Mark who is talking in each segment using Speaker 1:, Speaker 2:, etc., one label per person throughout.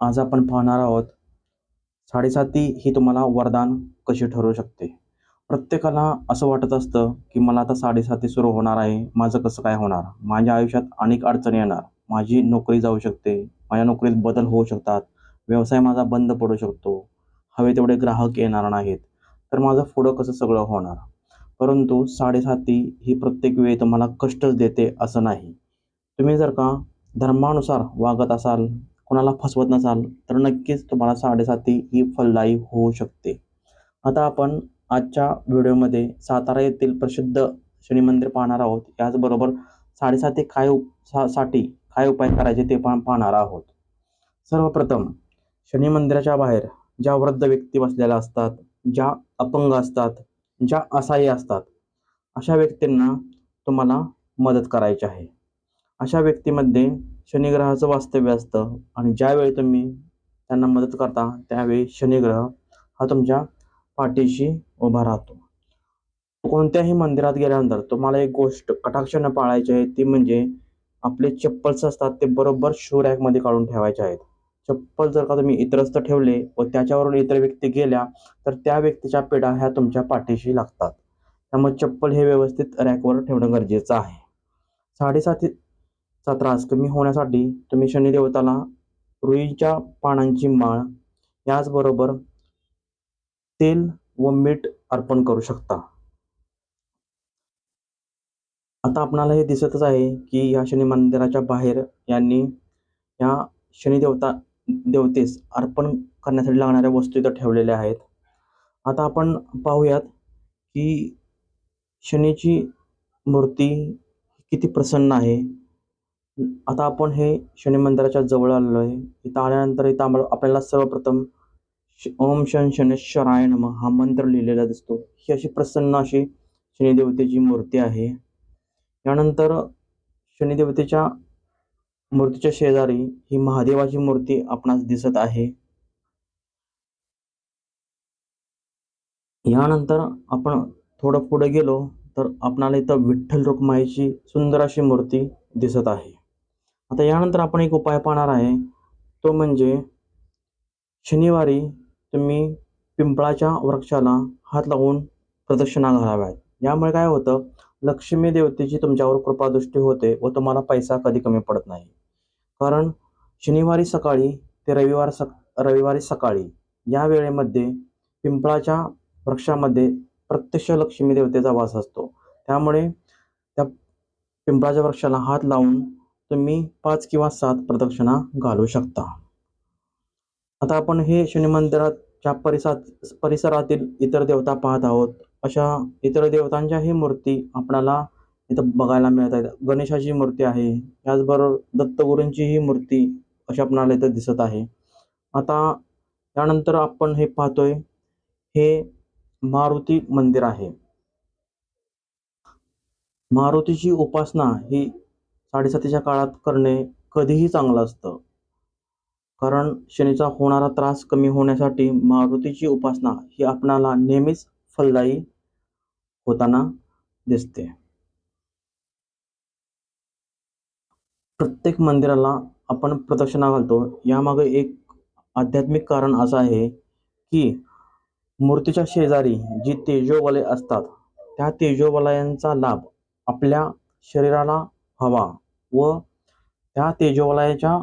Speaker 1: आज आपण पाहणार आहोत साडेसाती ही तुम्हाला वरदान कशी ठरू शकते. प्रत्येकाला असं वाटत असतं की मला आता साडेसाती सुरू होणार आहे माझं कसं काय होणार? माझ्या आयुष्यात अनेक अडचणी येणार. माझी नोकरी जाऊ शकते माझ्या नोकरीत बदल होऊ शकतात व्यवसाय माझा बंद पडू शकतो हवे तेवढे ग्राहक येणार नाहीत तर माझं पुढं कसं सगळं होणार? परंतु साडेसाती ही प्रत्येक वेळी तुम्हाला कष्टच देते असं नाही. तुम्ही जर का धर्मानुसार वागत असाल कोणाला फसवत नसाल तर नक्कीच तुम्हाला साडेसाती ही फलदायी होऊ शकते. आता आपण आजच्या व्हिडिओमध्ये सातारा येथील प्रसिद्ध शनी मंदिर पाहणार आहोत. याचबरोबर साडेसाती काय उप सा साठी काय उपाय करायचे ते पण पाहणार आहोत. सर्वप्रथम शनी मंदिराच्या बाहेर ज्या वृद्ध व्यक्ती बसलेल्या असतात ज्या अपंग असतात ज्या असहाय्य असतात अशा व्यक्तींना तुम्हाला मदत करायची आहे. अशा व्यक्तीमध्ये शनिग्रहाचं वास्तव्य असतं. आणि ज्यावेळी तुम्ही त्यांना मदत करता त्यावेळी शनिग्रह हा तुमच्या पाठीशी उभा राहतो. कोणत्याही मंदिरात गेल्यानंतर तुम्हाला एक गोष्ट कटाक्षानं पाळायची आहे ती म्हणजे आपले चप्पल्स असतात ते बरोबर शू रॅकमध्ये काढून ठेवायचे आहेत. चप्पल जर का तुम्ही इतरस्त ठेवले व त्याच्यावरून इतर व्यक्ती गेल्या तर त्या व्यक्तीच्या पेढा ह्या तुमच्या पाठीशी लागतात. त्यामुळे चप्पल हे व्यवस्थित रॅकवर ठेवणं गरजेचं आहे. साडेसाती चा त्रास कमी होण्यासाठी तुम्ही शनिदेवताला रुईच्या पानांची माळ याचबरोबर तेल व मीठ अर्पण करू शकता. आता आपणाला हे दिसतच आहे की या शनी मंदिराच्या बाहेर यांनी या शनिदेवता देवतेस अर्पण करण्यासाठी लागणाऱ्या वस्तू इथं ठेवलेल्या आहेत. आता आपण पाहूयात की शनीची मूर्ती किती प्रसन्न आहे. आता आपण हे शनी मंदिराच्या जवळ आलेलो आहे. इथं आल्यानंतर इथं आम्हाला आपल्याला सर्वप्रथम श- ओम शन शनेश्वराय नम हा मंत्र लिहिलेला दिसतो. ही अशी प्रसन्न अशी शनिदेवतेची मूर्ती आहे. यानंतर शनिदेवतेच्या मूर्तीच्या शेजारी ही महादेवाची मूर्ती आपणास दिसत आहे. यानंतर आपण थोडं पुढे गेलो तर आपणाला इथं विठ्ठल रुक्माईची सुंदर अशी मूर्ती दिसत आहे. आता यानंतर आपण एक उपाय पाहणार आहे. तो म्हणजे शनिवारी तुम्ही पिंपळाच्या वृक्षाला हात लावून प्रदक्षिणा घालाव्यात. यामुळे काय होतं? लक्ष्मी देवतेची तुमच्यावर कृपादृष्टी होते व तुम्हाला पैसा कधी कमी पडत नाही. कारण शनिवारी सकाळी ते रविवार सक रविवारी सकाळी या वेळेमध्ये पिंपळाच्या वृक्षामध्ये प्रत्यक्ष लक्ष्मी देवतेचा वास असतो. त्यामुळे त्या पिंपळाच्या वृक्षाला हात लावून तुम्ही पाच किंवा सात प्रदक्षिणा घालू शकता. आता आपण हे शनी मंदिराच्या परिसरात परिसरातील इतर देवता पाहत आहोत. अशा इतर देवतांच्याही मूर्ती आपणाला इथं बघायला मिळत आहेत. गणेशाची मूर्ती आहे. त्याचबरोबर दत्तगुरूंचीही मूर्ती अशी आपणाला इथं दिसत आहे. आता त्यानंतर आपण हे पाहतोय हे मारुती मंदिर आहे. मारुतीची उपासना ही साडेसातीच्या काळात करणे कधीही चांगलं असतं. कारण शनीचा होणारा त्रास कमी होण्यासाठी मारुतीची उपासना ही आपणाला नेहमीच फलदायी होताना दिसते. प्रत्येक मंदिराला आपण प्रदक्षिणा घालतो. यामागे एक आध्यात्मिक कारण असं आहे की मूर्तीच्या शेजारी जी तेजोवलय असतात त्या तेजोवलयांचा लाभ आपल्या शरीराला हवा व त्या तेजोवलयाच्या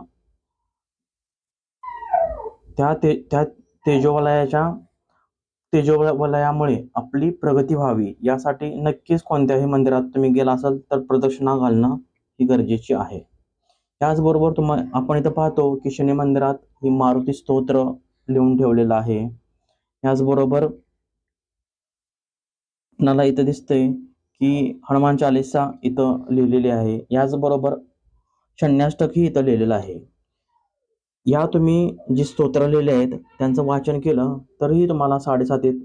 Speaker 1: त्या ते त्या तेजोवलयाच्या तेजोवलयामुळे आपली प्रगती व्हावी. यासाठी नक्कीच कोणत्याही मंदिरात तुम्ही गेला असाल तर प्रदक्षिणा घालणं ही गरजेची आहे. त्याचबरोबर तुम आपण इथं पाहतो की शनी मंदिरात ही मारुती स्तोत्र लिहून ठेवलेलं आहे. याचबरोबर आपणाला इथं दिसतंय की हनुमान चालिसा इथं लिहिलेली आहे. याचबरोबर शन्याष्टकही इथं लिहिलेलं आहे. या तुम्ही जी स्तोत्र लिहिले आहेत त्यांचं वाचन केलं तरीही तुम्हाला साडेसातीत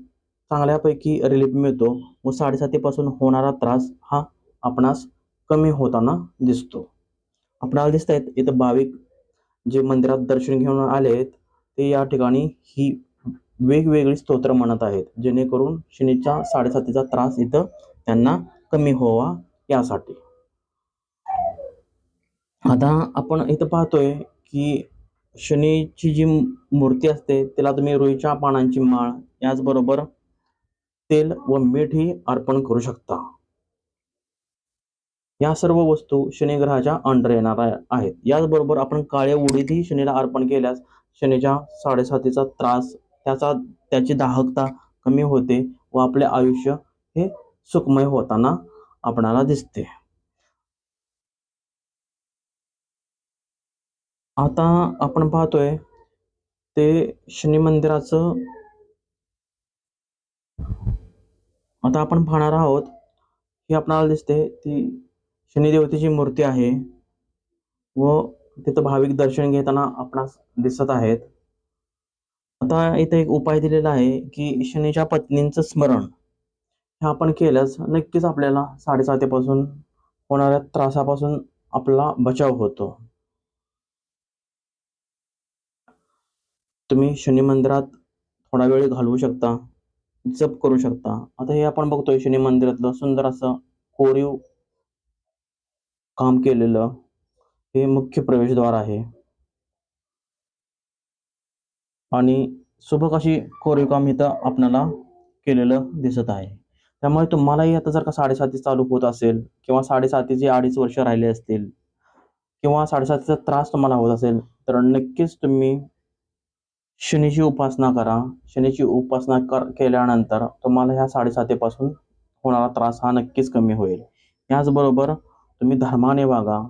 Speaker 1: चांगल्यापैकी रिलीफ मिळतो व साडेसातीपासून होणारा त्रास हा आपणास कमी होताना दिसतो. आपणाला दिसत आहेत इथं भाविक जे मंदिरात दर्शन घेऊन आले आहेत ते या ठिकाणी ही वेगवेगळी स्तोत्र म्हणत आहेत जेणेकरून शनीच्या साडेसातीचा त्रास इथं त्यांना कमी होवा यासाठी. आता आपण इथं पाहतोय की शनीची जी मूर्ती असते त्याला तुम्ही रुईच्या पानांची माळ याचबरोबर तेल व मीठही अर्पण करू शकता. या सर्व वस्तू शनिग्रहाच्या अंडर येणार आहेत. याचबरोबर आपण काळे उडीतही शनीला अर्पण केल्यास शनीच्या साडेसातीचा त्रास त्याचा त्याची दाहकता कमी होते व आपले आयुष्य हे सुखमय होताना आपणाला दिसते. आता आपण पाहतोय ते शनी मंदिराचं आता आपण पाहणार आहोत ही आपणाला दिसते ती शनिदेवतेची मूर्ती आहे. व तिथं भाविक दर्शन घेताना आपणास दिसत आहेत. आता इथे एक उपाय दिलेला आहे की शनीच्या पत्नींचं स्मरण. हे आपण केल्यास नक्कीच आपल्याला साडेसातीपासून होणाऱ्या त्रासापासून आपला बचाव होतो. तुम्ही शनी मंदिरात थोडा वेळ घालवू शकता जप करू शकता. आता हे आपण बघतोय शनी मंदिरातलं सुंदर असं कोरीव काम केलेलं हे मुख्य प्रवेशद्वार आहे. आणि सुबक अशी कोरीव काम इथं आपल्याला केलेलं दिसत आहे. त्यामुळे तुम्हालाही आता जर का साडेसाती चालू होत असेल किंवा साडेसातीचे अडीच वर्ष राहिले असतील किंवा साडेसातीचा त्रास तुम्हाला होत असेल तर नक्कीच तुम्ही शनीची उपासना करा. शनीची उपासना कर केल्यानंतर तुम्हाला ह्या साडेसातीपासून होणारा त्रास हा नक्कीच कमी होईल. याचबरोबर तुम्ही धर्माने वागा.